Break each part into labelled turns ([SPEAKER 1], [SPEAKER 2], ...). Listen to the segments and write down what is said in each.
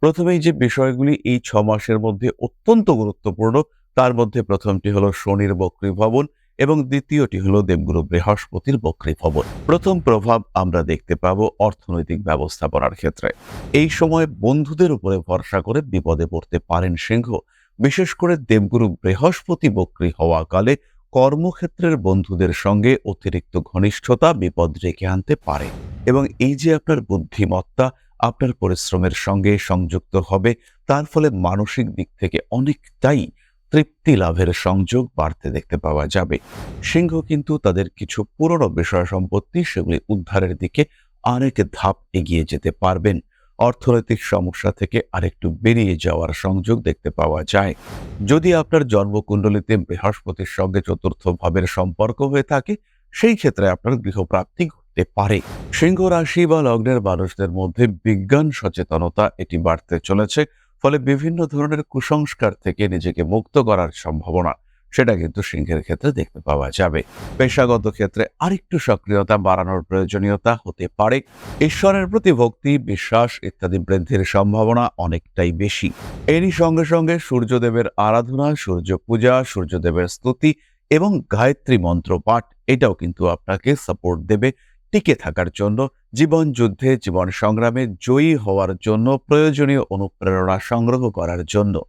[SPEAKER 1] প্রথমেই যে বিষয়গুলি এই ছ মাসের মধ্যে অত্যন্ত গুরুত্বপূর্ণ, তার মধ্যে প্রথমটি হলো শনির বক্রী ভবন এবং দ্বিতীয়টি হলো দেবগুরু বৃহস্পতির বক্রী ভবন। প্রথম প্রভাব আমরা দেখতে পাবো অর্থনৈতিক ব্যবস্থাপনার ক্ষেত্রে। এই সময় বন্ধুদের উপরে ভরসা করে বিপদে পড়তে পারেন সিংহ। বিশেষ করে দেবগুরু বৃহস্পতি বক্রী হওয়া কালে কর্মক্ষেত্রের বন্ধুদের সঙ্গে অতিরিক্ত ঘনিষ্ঠতা বিপদ রেখে আনতে পারে। এবং এই যে আপনার বুদ্ধিমত্তা আপনার পরিশ্রমের সঙ্গে সংযুক্ত হবে, তার ফলে মানসিক দিক থেকে অনেকটাই তৃপ্তি লাভের সংযোগ বাড়তে দেখতে পাওয়া যাবে। সিংহ কিন্তু তাদের কিছু পুরনো বিষয় সম্পত্তি সেগুলি উদ্ধারের দিকে আরেক ধাপ এগিয়ে যেতে পারবেন। অর্থনৈতিক সমস্যা থেকে আরেকটু বেরিয়ে যাওয়ার সংযোগ দেখতে পাওয়া যায়। যদি আপনার জন্মকুণ্ডলিতে বৃহস্পতির সঙ্গে চতুর্থ ভাবের সম্পর্ক হয়ে থাকে, সেই ক্ষেত্রে আপনার গৃহপ্রাপ্তি ঘটতে পারে। সিংহ রাশি বা লগ্নের মানুষদের মধ্যে বিজ্ঞান সচেতনতা এটি বাড়তে চলেছে, ফলে বিভিন্ন ধরনের কুসংস্কার থেকে নিজেকে মুক্ত করার সম্ভাবনা, সেটা কিন্তু সিংহের ক্ষেত্রে দেখতে পাওয়া যাবে। পেশাগত ক্ষেত্রে আরেকটু সক্রিয়তা বাড়ানোর প্রয়োজনীয়তা হতে পারে। ঈশ্বরের প্রতি ভক্তি, বিশ্বাস ইত্যাদি বৃদ্ধির সম্ভাবনা অনেকটাই বেশি। এরই সঙ্গে সঙ্গে সূর্যদেবের আরাধনা, সূর্য পূজা, সূর্যদেবের স্তুতি এবং গায়ত্রী মন্ত্র পাঠ এটাও কিন্তু আপনাকে সাপোর্ট দেবে। টিকে থাকার জন্য, জীবন যুদ্ধে, জীবন সংগ্রামে জয়ী হওয়ার জন্য প্রয়োজনীয় অনুপ্রেরণা সংগ্রহ করার জন্য।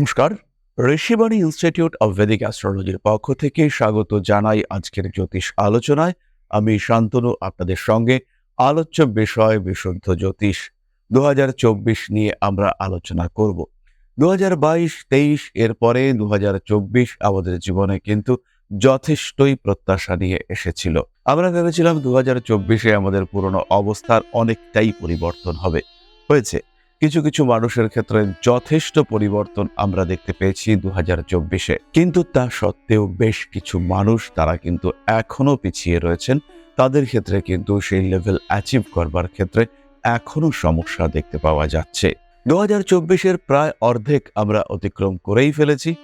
[SPEAKER 1] নমস্কার। ঋষিবাণী ইনস্টিটিউট অব ভেদিক অ্যাস্ট্রোলজির পক্ষ থেকে স্বাগত জানাই আজকের জ্যোতিষ আলোচনায়। আমি শান্তনু, আপনাদের সঙ্গে আলোচ্য বিষয় বিশুদ্ধ জ্যোতিষ দুহাজার চব্বিশ নিয়ে আমরা আলোচনা করব। দু হাজার বাইশ, তেইশ, এরপরে দু আমাদের জীবনে কিন্তু যথেষ্টই প্রত্যাশা নিয়ে এসেছিল। আমরা ভেবেছিলাম দু হাজার চব্বিশে আমাদের পুরনো অবস্থার অনেকটাই পরিবর্তন হবে। হয়েছে। কিছু কিছু মানুষের ক্ষেত্রে যথেষ্ট পরিবর্তন আমরা দেখতে পেয়েছি দু হাজার চব্বিশে। কিন্তু তা সত্ত্বেও বেশ কিছু মানুষ তারা কিন্তু এখনও পিছিয়ে রয়েছেন। তাদের ক্ষেত্রে কিন্তু সেই লেভেল অ্যাচিভ করবার ক্ষেত্রে এখনও সমস্যা দেখতে পাওয়া যাচ্ছে। দু হাজার চব্বিশের প্রায় অর্ধেক আমরা অতিক্রম করেই ফেলেছি।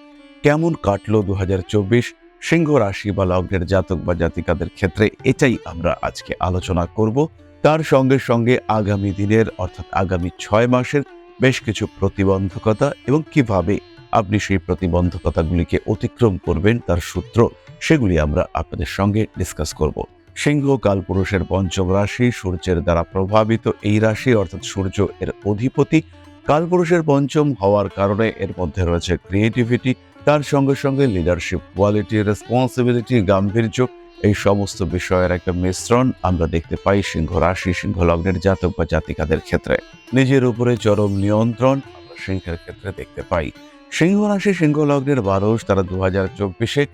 [SPEAKER 1] কেমন কাটলো দু হাজার চব্বিশ? সিংহ রাশি বা লগ্নের জাতক বা জাতিকাদের ক্ষেত্রে এটাই আমরা আজকে আলোচনা করব। তার সঙ্গে সঙ্গে আগামী দিনের, অর্থাৎ আগামী ছয় মাসের বেশ কিছু প্রতিবন্ধকতা এবং কীভাবে আপনি সেই প্রতিবন্ধকতাগুলিকে অতিক্রম করবেন তার সূত্র, সেগুলি আমরা আপনাদের সঙ্গে ডিসকাস করব। সিংহ কালপুরুষের পঞ্চম রাশি, সূর্যের দ্বারা প্রভাবিত এই রাশি, অর্থাৎ সূর্য এর অধিপতি কালপুরুষের পঞ্চম হওয়ার কারণে এর মধ্যে রয়েছে ক্রিয়েটিভিটি তার সঙ্গে সঙ্গে লিডারশিপ কোয়ালিটি রেসপন্সিবিলিটি গাম্ভীর্য এই সমস্ত বিষয়ের একটা মিশ্রণ আমরা দেখতে পাই সিংহ রাশি, সিংহ লগ্নের জাতক বা জাতিকাদের ক্ষেত্রে। নিজের উপরে চরম নিয়ন্ত্রণ আমরা সিংহের ক্ষেত্রে দেখতে পাই। সিংহ রাশি, সিংহ লগ্নের মানুষ তারা দু হাজার চব্বিশে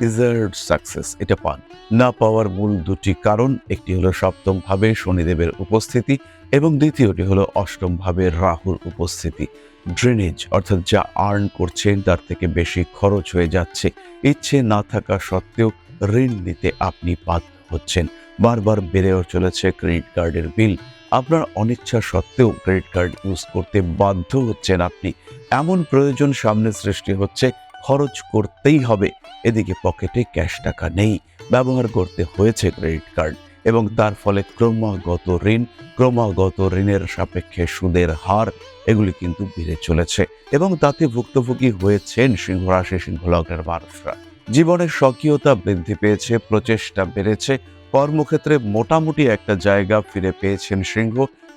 [SPEAKER 1] ডিজার্ট সাকসেস এটা পান। না পাওয়ার মূল দুটি কারণ, একটি হলো সপ্তম ভাবে শনিদেবের উপস্থিতি এবং দ্বিতীয়টি হলো অষ্টম ভাবে রাহুর উপস্থিতি। ড্রেনেজ অর্থাৎ যা আর্ন করছেন, তার থেকে বেশি খরচ হয়ে যাচ্ছে। ইচ্ছে না থাকা সত্ত্বেও ঋণ নিতে আপনি বাধ্য হচ্ছেন। বারবার বেড়েও চলেছে ক্রেডিট কার্ডের বিল আপনার অনিচ্ছা সত্ত্বেও ক্রেডিট কার্ড ইউজ করতে বাধ্য হচ্ছেন আপনি। এমন প্রয়োজন সামনে সৃষ্টি হচ্ছে, খরচ করতেই হবে। এদিকে পকেটে ক্যাশ টাকা নেই। ব্যবহার করতে হয়েছে ক্রেডিট কার্ড এবং তার ফলে ক্রমাগত ঋণ, ক্রমাগত ঋণের সাপেক্ষে সুদের হার, এগুলি কিন্তু বেড়ে চলেছে। এবং তাতে ভুক্তভোগী হয়েছেন সিংহরাশি সিংহলগ্নের মানুষরা জীবনের স্বকীয়তা বৃদ্ধি পেয়েছে, প্রচেষ্টা বেড়েছে, কর্মক্ষেত্রে মোটামুটি একটা জায়গা ফিরে পেয়েছেন সিংহ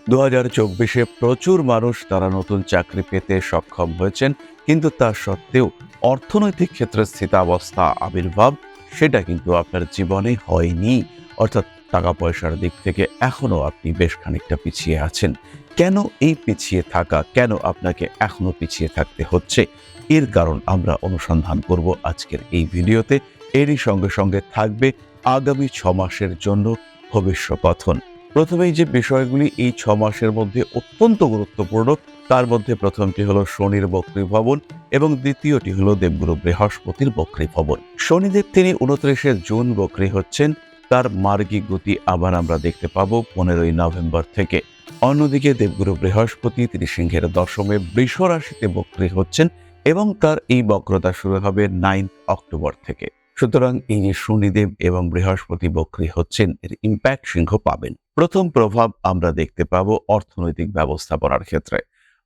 [SPEAKER 1] দু হাজার চব্বিশে প্রচুর মানুষ তারা নতুন চাকরি পেতে সক্ষম হয়েছেন, কিন্তু তা সত্ত্বেও অর্থনৈতিক ক্ষেত্রে স্থিতাবস্থা আবির্ভাব, সেটা কিন্তু আপনার জীবনে হয়নি। অর্থাৎ টাকা পয়সার দিক থেকে এখনও আপনি বেশ খানিকটা পিছিয়ে আছেন। কেন এই পিছিয়ে থাকা? কেন আপনাকে এখনও পিছিয়ে থাকতে হচ্ছে? এর কারণ আমরা অনুসন্ধান করব আজকের এই ভিডিওতে। এরই সঙ্গে সঙ্গে থাকবে আগামী ছ মাসের জন্য ভবিষ্যকথন প্রথমেই যে বিষয়গুলি এই ছ মাসের মধ্যে অত্যন্ত গুরুত্বপূর্ণ, তার মধ্যে প্রথমটি হলো শনির বক্রী ভবন এবং দ্বিতীয়টি হলো দেবগুরু বৃহস্পতির বক্রী ভবন শনিদেব তিনি উনত্রিশে জুন বক্রী হচ্ছেন। তার মার্গিক গতি আবার আমরা দেখতে পাব পনেরোই নভেম্বর থেকে। অন্যদিকে দেবগুরু বৃহস্পতি তিনি সিংহের দশমে বৃষ রাশিতে বক্রী হচ্ছেন এবং তার এই বক্রতা শুরু হবে নাইন্থ অক্টোবর থেকে। সুতরাং এই যে শনিদেব এবং বৃহস্পতি বক্রী হচ্ছেন, এর ইম্প্যাক্ট সিংহ পাবেন। প্রথম প্রভাব আমরা দেখতে পাবো অর্থনৈতিক ব্যবস্থাপনার ক্ষেত্রে।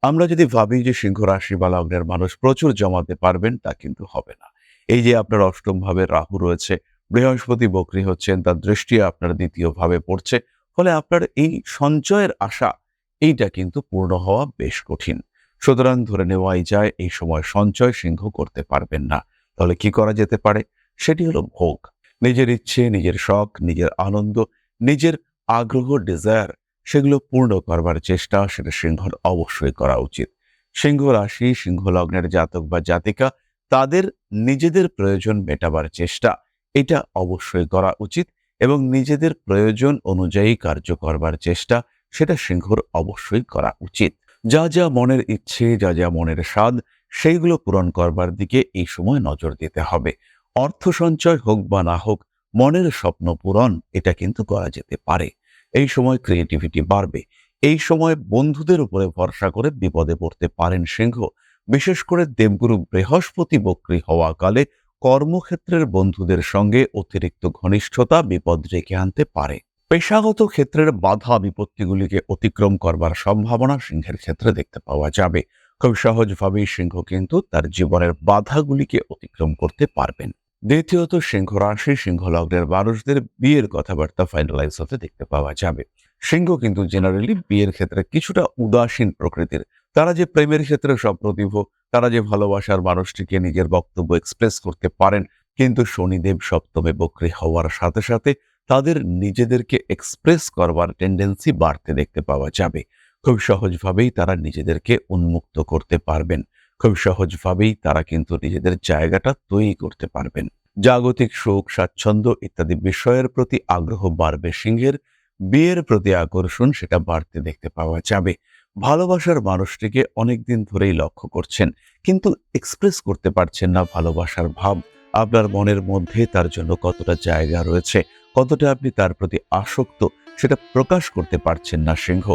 [SPEAKER 1] আমরা যদি ভাবি যে সিংহ রাশি বা লগ্নের মানুষ প্রচুর জমাতে পারবেন, তা কিন্তু হবে না। এই যে আপনার অষ্টম ভাবে রাহু রয়েছে বৃহস্পতি বক্রী হচ্ছেন, তার দৃষ্টি আপনার দ্বিতীয় ভাবে পড়ছে, ফলে আপনার এই সঞ্চয়ের আশা, এইটা কিন্তু পূর্ণ হওয়া বেশ কঠিন। সুতরাং ধরে নেওয়াই যায়, এই সময় সঞ্চয় সিংহ করতে পারবেন না। তাহলে কি করা যেতে পারে? সেটি হলো ভোগ। নিজের ইচ্ছে, নিজের শখ, নিজের আনন্দ, নিজের আগ্রহ ডিজায়ার সেগুলো পূর্ণ করবার চেষ্টা, সেটা সিংহর অবশ্যই করা উচিত। সিংহ রাশি, সিংহ লগ্নের জাতক বা জাতিকা, তাদের নিজেদের প্রয়োজন মেটাবার চেষ্টা এটা অবশ্যই করা উচিত এবং নিজেদের প্রয়োজন অনুযায়ী কার্য করবার চেষ্টা, সেটা সিংহর অবশ্যই করা উচিত। যা যা মনের ইচ্ছে, যা যা মনের স্বাদ, সেইগুলো পূরণ করবার দিকে এই সময় নজর দিতে হবে। অর্থ সঞ্চয় হোক বা না হোক, মনের স্বপ্ন পূরণ, এটা কিন্তু করা যেতে পারে। এই সময় ক্রিয়েটিভিটি বাড়বে। এই সময় বন্ধুদের উপরে ভরসা করে বিপদে পড়তে পারেন সিংহ। বিশেষ করে দেবগুরু বৃহস্পতি বক্রী হওয়া কালে কর্মক্ষেত্রের বন্ধুদের সঙ্গে অতিরিক্ত ঘনিষ্ঠতা বিপদ রেখে আনতে পারে। পেশাগত ক্ষেত্রের বাধা বিপত্তিগুলিকে অতিক্রম করবার সম্ভাবনা সিংহের ক্ষেত্রে দেখতে পাওয়া যাবে। খুব সহজভাবেই সিংহ কিন্তু তার জীবনের বাধাগুলিকে অতিক্রম করতে পারবেন। দ্বিতীয়ত, সিংহ রাশি, সিংহ লগ্নের মানুষদের বিয়ের কথাবার্তা ফাইনালাইজ হতে দেখতে পাওয়া যাবে। সিংহ কিন্তু জেনারেলি বিয়ের ক্ষেত্রে কিছুটা উদাসীন প্রকৃতির তারা যে প্রেমের ক্ষেত্রে সপ্রতিভ তারা যে ভালোবাসার মানুষটিকে নিজের বক্তব্য এক্সপ্রেস করতে পারেন, কিন্তু শনিদেব, সপ্তমে বক্রী হওয়ার সাথে সাথে তাদের নিজেদেরকে এক্সপ্রেস করবার টেন্ডেন্সি বাড়তে দেখতে পাওয়া যাবে। খুব সহজভাবেই তারা নিজেদেরকে উন্মুক্ত করতে পারবেন। খুব সহজভাবেই তারা কিন্তু নিজেদের জায়গাটা তৈরি করতে পারবেন। জাগতিক সুখ, স্বাচ্ছন্দ্য ইত্যাদি বিষয়ের প্রতি আগ্রহ বাড়বে সিংহের। বিয়ের প্রতি আকর্ষণ সেটা বাড়তে দেখতে পাওয়া যাবে। ভালোবাসার মানুষটিকে অনেকদিন ধরেই লক্ষ্য করছেন, কিন্তু এক্সপ্রেস করতে পারছেন না ভালোবাসার ভাব। আপনার মনের মধ্যে তার জন্য কতটা জায়গা রয়েছে, কতটা আপনি তার প্রতি আসক্ত, সেটা প্রকাশ করতে পারছেন না সিংহ।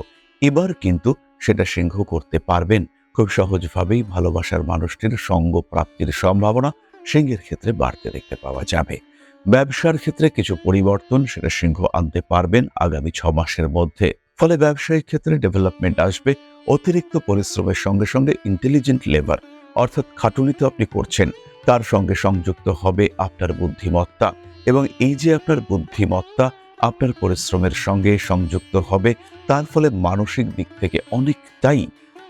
[SPEAKER 1] এবার কিন্তু সেটা সিংহ করতে পারবেন। খুব সহজভাবেই ভালোবাসার মানুষটির সঙ্গ প্রাপ্তির সম্ভাবনা সিংহের ক্ষেত্রে বাড়তে দেখতে পাওয়া যাবে। ব্যবসার ক্ষেত্রে কিছু পরিবর্তন সেটা সিংহ আনতে পারবেন আগামী ছ মাসের মধ্যে। ফলে ব্যবসায়িক ক্ষেত্রে ডেভেলপমেন্ট আসবে, অতিরিক্ত পরিশ্রমের সঙ্গে সঙ্গে ইন্টেলিজেন্ট লেবার অর্থাৎ খাটুনি তো আপনি করছেন, তার সঙ্গে সংযুক্ত হবে আপনার বুদ্ধিমত্তা এবং এই যে আপনার বুদ্ধিমত্তা, আপনার পরিশ্রমের সঙ্গে সংযুক্ত হবে, তার ফলে মানসিক দিক থেকে অনেকটাই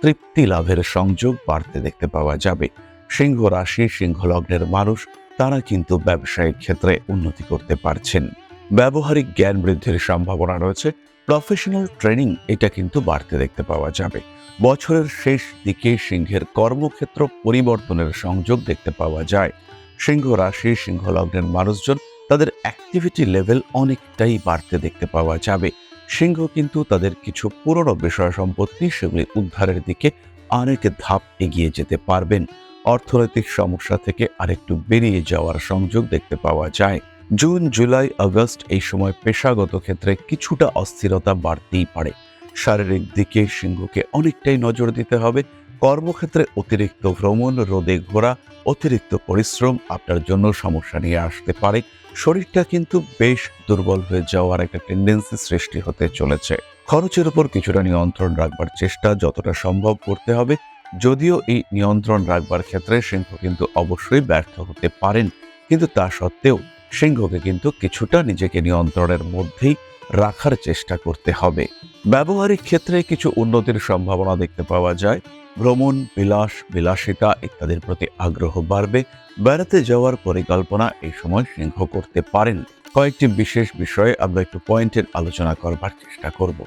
[SPEAKER 1] তৃপ্তি লাভের সংযোগ বাড়তে দেখতে পাওয়া যাবে। সিংহ রাশি, সিংহ লগ্নের মানুষ, তারা কিন্তু ব্যবসায়িক ক্ষেত্রে উন্নতি করতে পারছেন। ব্যবহারিক জ্ঞান বৃদ্ধির সম্ভাবনা রয়েছে প্রফেশনাল ট্রেনিং এটা কিন্তু বাড়তে দেখতে পাওয়া যাবে। বছরের শেষ দিকে সিংহের কর্মক্ষেত্র পরিবর্তনের সংযোগ দেখতে পাওয়া যায়। সিংহ রাশি, সিংহ লগ্নের মানুষজন তাদের অ্যাক্টিভিটি লেভেল অনেকটাই বাড়তে দেখতে পাওয়া যাবে। সিংহ কিন্তু তাদের কিছু পুরনো বিষয় সম্পত্তি সেগুলি উদ্ধারের দিকে আরেক ধাপ এগিয়ে যেতে পারবেন। অর্থনৈতিক সমস্যা থেকে আরেকটু বেরিয়ে যাওয়ার সংযোগ দেখতে পাওয়া যায়। জুন, জুলাই, আগস্ট এই সময় পেশাগত ক্ষেত্রে কিছুটা অস্থিরতা বাড়তেই পারে। শারীরিক দিকে সিংহকে অনেকটাই নজর দিতে হবে। কর্মক্ষেত্রে অতিরিক্ত ভ্রমণ, রোদে ঘোরা, অতিরিক্ত পরিশ্রম আপনার জন্য সমস্যা নিয়ে আসতে পারে। শরীরটা কিন্তু বেশ দুর্বল হয়ে যাওয়ার একটা টেন্ডেন্সি সৃষ্টি হতে চলেছে। খরচের উপর কিছুটা নিয়ন্ত্রণ রাখবার চেষ্টা যতটা সম্ভব করতে হবে। যদিও এই নিয়ন্ত্রণ রাখবার ক্ষেত্রে সিংহ কিন্তু অবশ্যই ব্যর্থ হতে পারেন। কিন্তু তা সত্ত্বেও সিংহকে কিন্তু কিছুটা নিজেকে নিয়ন্ত্রণের মধ্যেই রাখার চেষ্টা করতে হবে। ব্যবহারিক ক্ষেত্রে কিছু উন্নতির সম্ভাবনা দেখতে পাওয়া যায়। ভ্রমণ, বিলাস, বিলাসিতা ইত্যাদির প্রতি আগ্রহ বাড়বে। বেড়াতে যাওয়ার পরিকল্পনা এই সময় সিংহ করতে পারেন। কয়েকটি বিশেষ বিষয়ে আমরা একটু পয়েন্টের আলোচনা করবার চেষ্টা করব।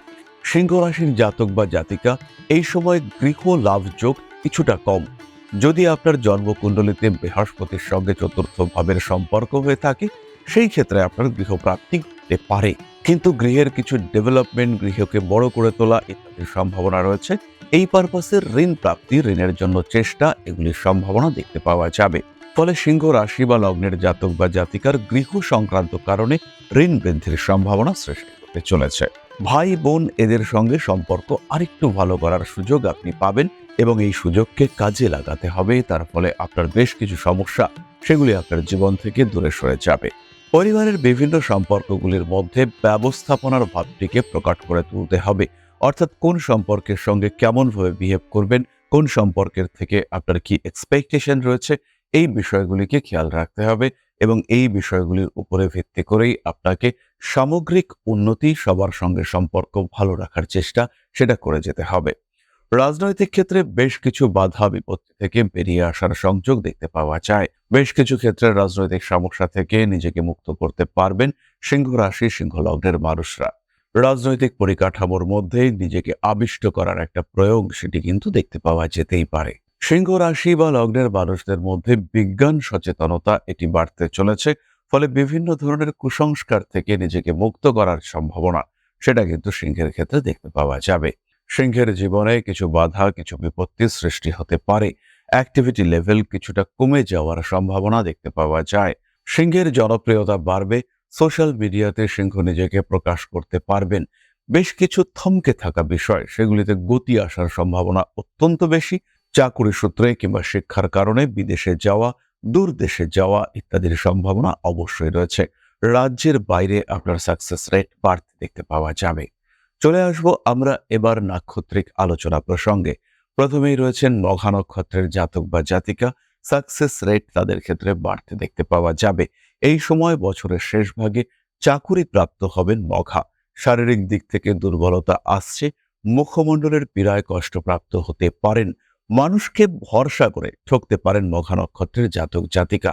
[SPEAKER 1] সিংহ রাশির জাতক বা জাতিকা, এই সময় গৃহ লাভযোগ কিছুটা কম। যদি আপনার জন্মকুণ্ডলিতে বৃহস্পতির সঙ্গে চতুর্থ ভাবের সম্পর্ক হয়ে থাকে, সেই ক্ষেত্রে আপনার গৃহপ্রাপ্তি থাকতে পারে। কিন্তু গৃহের কিছু ডেভেলপমেন্ট, গৃহকে বড় করে তোলা ইত্যাদির সম্ভাবনা রয়েছে। এই পারপাসের ঋণ প্রাপ্তি, ঋণের জন্য চেষ্টা, এগুলির সম্ভাবনা দেখতে পাওয়া যাবে। ফলে সিংহ রাশি বা লগ্নের জাতক বা জাতিকার গৃহ সংক্রান্ত কারণে ঋণ বৃদ্ধির সম্ভাবনা সৃষ্টি হতে চলেছে। ভাই বোন এদের সঙ্গে সম্পর্ক আরেকটু ভালো করার সুযোগ আপনি পাবেন। এবং এই সুযোগকে কাজে লাগাতে হবে, তার ফলে আপনার বেশ কিছু সমস্যা সেগুলি আপনার জীবন থেকে দূরে সরে যাবে। পরিবারের বিভিন্ন সম্পর্কগুলির মধ্যে ব্যবস্থাপনার ভাবটিকে প্রকাট করে তুলতে হবে। অর্থাৎ কোন সম্পর্কের সঙ্গে কেমনভাবে বিহেভ করবেন, কোন সম্পর্কের থেকে আপনার কি এক্সপেকটেশন রয়েছে, এই বিষয়গুলিকে খেয়াল রাখতে হবে এবং এই বিষয়গুলির উপরে ভিত্তি করেই আপনাকে সামগ্রিক উন্নতি সবার সঙ্গে সম্পর্ক ভালো রাখার চেষ্টা সেটা করে যেতে হবে। রাজনৈতিক ক্ষেত্রে বেশ কিছু বাধা বিপত্তি থেকে বেরিয়ে আসার সংযোগ দেখতে পাওয়া যায়। বেশ কিছু ক্ষেত্রে রাজনৈতিক সমস্যা থেকে নিজেকে মুক্ত করতে পারবেন সিংহ রাশি সিংহ লগ্নের মানুষরা। রাজনৈতিক পরিকাঠামোর মধ্যে নিজেকে আবিষ্ট করার একটা প্রয়োগ সেটি কিন্তু দেখতে পাওয়া যেতেই পারে। সিংহ রাশি বা লগ্নের মানুষদের মধ্যে বিজ্ঞান সচেতনতা এটি বাড়তে চলেছে, ফলে বিভিন্ন ধরনের কুসংস্কার থেকে নিজেকে মুক্ত করার সম্ভাবনা, সেটা কিন্তু সিংহের ক্ষেত্রে দেখতে পাওয়া যাবে। সিংহের জীবনে কিছু বাধা, কিছু বিপত্তির সৃষ্টি হতে পারে। অ্যাক্টিভিটি লেভেল কিছুটা কমে যাওয়ার সম্ভাবনা দেখতে পাওয়া যায়। সিংহের জনপ্রিয়তা বাড়বে সোশ্যাল মিডিয়াতে সিংহ নিজেকে প্রকাশ করতে পারবেন। বেশ কিছু থমকে থাকা বিষয়, সেগুলিতে গতি আসার সম্ভাবনা অত্যন্ত বেশি। চাকুরি সূত্রে কিংবা শিক্ষার কারণে বিদেশে যাওয়া, দূর দেশে যাওয়া ইত্যাদির সম্ভাবনা অবশ্যই রয়েছে। রাজ্যের বাইরে আপনার সাকসেস রেট বাড়তে দেখতে পাওয়া যাবে। চলে আসব আমরা এবার নাক্ষত্রিক আলোচনা প্রসঙ্গে। প্রথমেই রয়েছেন মঘা নক্ষত্রের জাতক বা জাতিকা। সাকসেস রেট তাদের ক্ষেত্রে বাড়তে দেখতে পাওয়া যাবে। এই সময় বছরের শেষ ভাগে চাকুরি প্রাপ্ত হবেন মঘা শারীরিক দিক থেকে দুর্বলতা আসছে, মুখমণ্ডলের পীড়ায় কষ্টপ্রাপ্ত হতে পারেন। মানুষকে ভরসা করে ঠকতে পারেন মঘা নক্ষত্রের জাতক জাতিকা।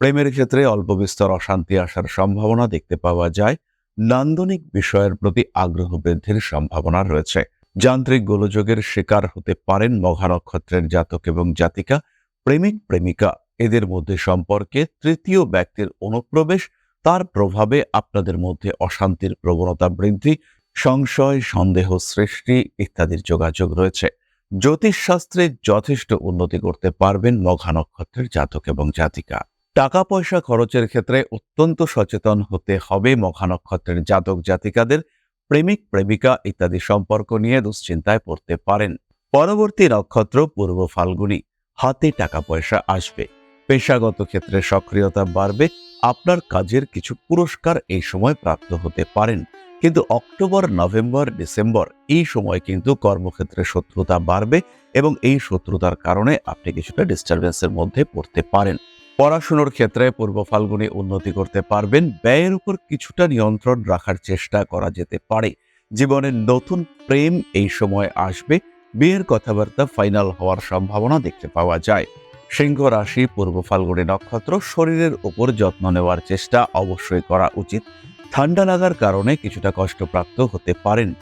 [SPEAKER 1] প্রেমের ক্ষেত্রে অল্প বিস্তর অশান্তি আসার সম্ভাবনা দেখতে পাওয়া যায়। নান্দনিক বিষয়ের প্রতি আগ্রহ বৃদ্ধির সম্ভাবনা রয়েছে। যান্ত্রিক গোলযোগের শিকার হতে পারেন মঘা নক্ষত্রের জাতক এবং জাতিকা, প্রেমিক প্রেমিকা। এদের মধ্যে সম্পর্কে তৃতীয় ব্যক্তির অনুপ্রবেশ, তার প্রভাবে আপনাদের মধ্যে অশান্তির প্রবণতা বৃদ্ধি, সংশয়, সন্দেহ সৃষ্টি ইত্যাদির যোগাযোগ রয়েছে। জ্যোতিষশাস্ত্রে যথেষ্ট উন্নতি করতে পারবেন মঘা নক্ষত্রের জাতক এবং জাতিকা। টাকা পয়সা খরচের ক্ষেত্রে অত্যন্ত সচেতন হতে হবে মঘা নক্ষত্রের জাতক জাতিকাদের, প্রেমিক প্রেমিকা ইত্যাদি সম্পর্ক নিয়ে দুশ্চিন্তায় পড়তে পারেন। পরবর্তী নক্ষত্র পূর্ব ফাল্গুনী, হাতে টাকা পয়সা আসবে। পেশাগত ক্ষেত্রে সক্রিয়তা বাড়বে, আপনার কাজের কিছু পুরস্কার এই সময় প্রাপ্ত হতে পারেন। কিন্তু অক্টোবর, নভেম্বর, ডিসেম্বর এই সময় কিন্তু কর্মক্ষেত্রে শত্রুতা বাড়বে এবং এই শত্রুতার কারণে আপনি কিছুটা ডিস্টারবেন্সের মধ্যে পড়তে পারেন। পড়াশুনোর ক্ষেত্রে পূর্ব ফাল্গুনে উন্নতি করতে পারবেন। ব্যয়ের উপর কিছুটা নিয়ন্ত্রণ রাখার চেষ্টা করা যেতে পারে। জীবনের নতুন প্রেম এই সময় আসবে। বিয়ের কথাবার্তা ফাইনাল হওয়ার সম্ভাবনা দেখতে পাওয়া যায়। সিংহ রাশি, পূর্ব ফাল্গুনী নক্ষত্র শরীরের উপর যত্ন নেওয়ার চেষ্টা অবশ্যই করা উচিত। ঠান্ডা লাগার কারণে কিছুটা কষ্টপ্রাপ্ত হতে পারেন।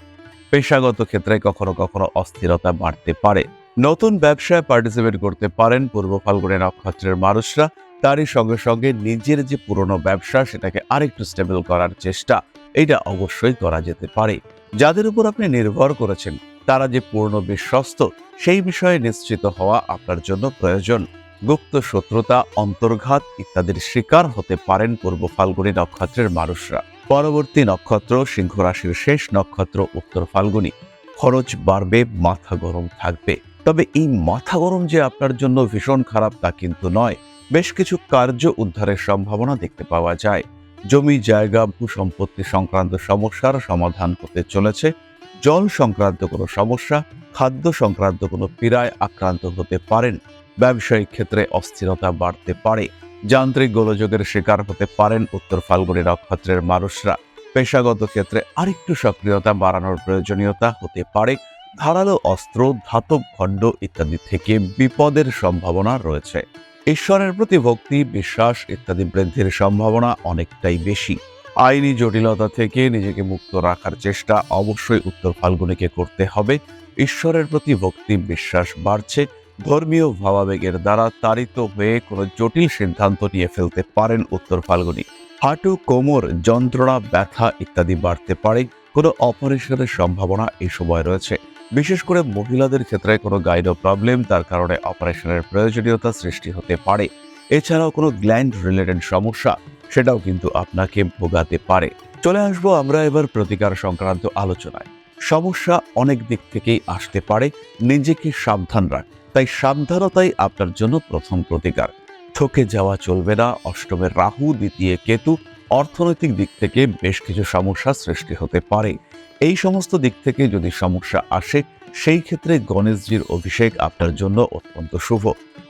[SPEAKER 1] পেশাগত ক্ষেত্রে কখনো কখনো অস্থিরতা বাড়তে পারে। নতুন ব্যবসায় পার্টিসিপেট করতে পারেন পূর্ব ফাল্গুনে নক্ষত্রের মানুষরা। তারই সঙ্গে সঙ্গে নিজের যে পুরনো ব্যবসা, সেটাকে আরেকটু স্টেবল করার চেষ্টা, এটা অবশ্যই করা যেতে পারে। যাদের উপর আপনি নির্ভর করেছেন, তারা যে পূর্ণ বিশ্বস্ত, সেই বিষয়ে নিশ্চিত হওয়া আপনার জন্য প্রয়োজন। গুপ্ত শত্রুতা, অন্তর্ঘাত ইত্যাদির শিকার হতে পারেন পূর্ব ফাল্গুনী নক্ষত্রের মানুষরা। পরবর্তী নক্ষত্র সিংহ রাশির শেষ নক্ষত্র উত্তর ফাল্গুনী। খরচ বাড়বে, মাথা গরম থাকবে। তবে এই মাথা গরম যে আপনার জন্য ভীষণ খারাপ তা কিন্তু নয়। বেশ কিছু কার্য উদ্ধারের সম্ভাবনা দেখতে পাওয়া যায়। জমি, জায়গা ভূ সম্পত্তি সংক্রান্ত সমস্যার সমাধান হতে চলেছে। জল সংক্রান্ত কোনো সমস্যা, খাদ্য সংক্রান্ত কোনো পীড়ায় আক্রান্ত হতে পারেন। ব্যবসায়িক ক্ষেত্রে অস্থিরতা বাড়তে পারে। যান্ত্রিক গোলযোগের শিকার হতে পারেন উত্তর ফাল্গুনি নক্ষত্রের মানুষরা। পেশাগত ক্ষেত্রে আরেকটু সক্রিয়তা বাড়ানোর প্রয়োজনীয়তা হতে পারে। ধারালো অস্ত্র, ধাতব খণ্ড ইত্যাদি থেকে বিপদের সম্ভাবনা রয়েছে। ঈশ্বরের প্রতি ভক্তি, বিশ্বাস ইত্যাদি বৃদ্ধির সম্ভাবনা অনেকটাই বেশি। আইনি জটিলতা থেকে নিজেকে মুক্ত রাখার চেষ্টা অবশ্যই উত্তর ফাল্গুনিকে করতে হবে। ঈশ্বরের প্রতি ভক্তি, বিশ্বাস বাড়ছে। ধর্মীয় ভাবাবেগের দ্বারা তাড়িত হয়ে কোনো জটিল সিদ্ধান্ত নিয়ে ফেলতে পারেন উত্তর ফাল্গুনি। হাঁটু, কোমর, যন্ত্রণা, ব্যথা ইত্যাদি বাড়তে পারে। কোনো অপারেশনের সম্ভাবনা এই সময় রয়েছে। বিশেষ করে মহিলাদের ক্ষেত্রে কোনো গাইডো প্রবলেম, তার কারণে অপারেশনের প্রয়োজনীয়তা সৃষ্টি হতে পারে। এছাড়াও কোনো গ্ল্যান্ড রিলেটেড সমস্যা, সেটাও কিন্তু আপনাকে ভোগাতে পারে। চলে আসব আমরা এবার প্রতিকার সংক্রান্ত আলোচনায়। সমস্যা অনেক দিক থেকেই আসতে পারে, নিজেকে সাবধান রাখ। তাই সাবধানতাই আপনার জন্য প্রথম প্রতিকার। ঠকে যাওয়া চলবে না অষ্টমের রাহু, দ্বিতীয় কেতু অর্থনৈতিক দিক থেকে বেশ কিছু সমস্যা সৃষ্টি হতে পারে। এই সমস্ত দিক থেকে যদি সমস্যা আসে, সেই ক্ষেত্রে গণেশজির অভিষেক আপনার জন্য অত্যন্ত শুভ।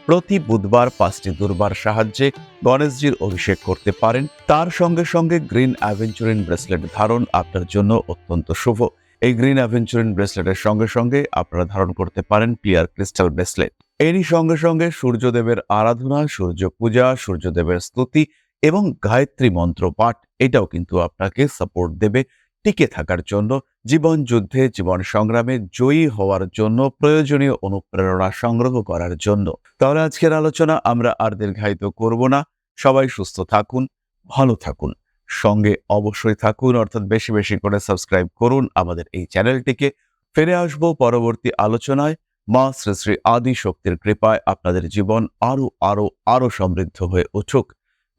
[SPEAKER 1] প্রতি বুধবার পাঁচটি দুর্বার সাহায্যে গণেশজির অভিষেক করতে পারেন। তার সঙ্গে সঙ্গে গ্রিন অ্যাভেঞ্চুরিন ব্রেসলেট ধারণ আপনার জন্য অত্যন্ত শুভ। এই গ্রিন অ্যাভেঞ্চুরিন ব্রেসলেটের সঙ্গে সঙ্গে আপনারা ধারণ করতে পারেন ক্লিয়ার ক্রিস্টাল ব্রেসলেট। এরই সঙ্গে সঙ্গে সূর্যদেবের আরাধনা সূর্য পূজা সূর্যদেবের স্তুতি এবং গায়ত্রী মন্ত্র পাঠ, এটাও কিন্তু আপনাকে সাপোর্ট দেবে টিকে থাকার জন্য, জীবন যুদ্ধে, জীবন সংগ্রামে জয়ী হওয়ার জন্য, প্রয়োজনীয় অনুপ্রেরণা সংগ্রহ করার জন্য। তাহলে আজকের আলোচনা আমরা আর দীর্ঘায়িত করব না। সবাই সুস্থ থাকুন, ভালো থাকুন, সঙ্গে অবশ্যই থাকুন, অর্থাৎ বেশি বেশি করে সাবস্ক্রাইব করুন আমাদের এই চ্যানেলটিকে। ফিরে আসব পরবর্তী আলোচনায়। মা শ্রী শ্রী আদি শক্তির কৃপায় আপনাদের জীবন আরও আরও আরও সমৃদ্ধ হয়ে উঠুক।